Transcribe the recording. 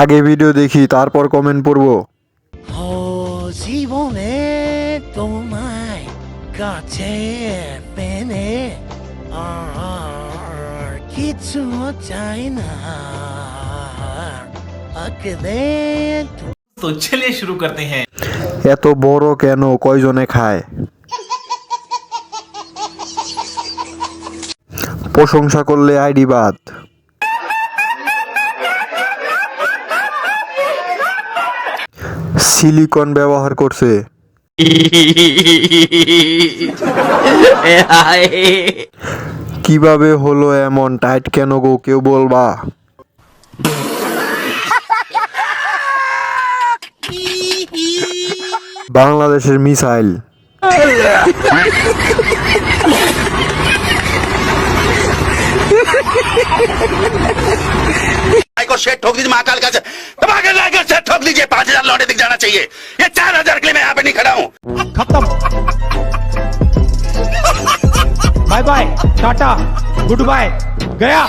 আগে ভিডিও দেখি তারপর কমেন্ট পড়ব। জীবনে তোমায় কাছে পেনে আর কিছু চাই না। তো চলে শুরু করতে হ্যাঁ। এত বড় কেন? কয়জনে খায়? প্রশংসা করলে আইডি বাদ। সিলিকন ব্যবহার করছে। কীভাবে হলো এমন? টাইট কেন গো? কেউ বলবা? বাংলাদেশের মিসাইল। ঠক দিদি মা কাল কাছে ঠোক দিজিয়ে चाहिए। ये चार हज़ार के लिए मैं यहाँ पे नहीं खड़ा हूँ। खत्म। Bye bye tata goodbye गया।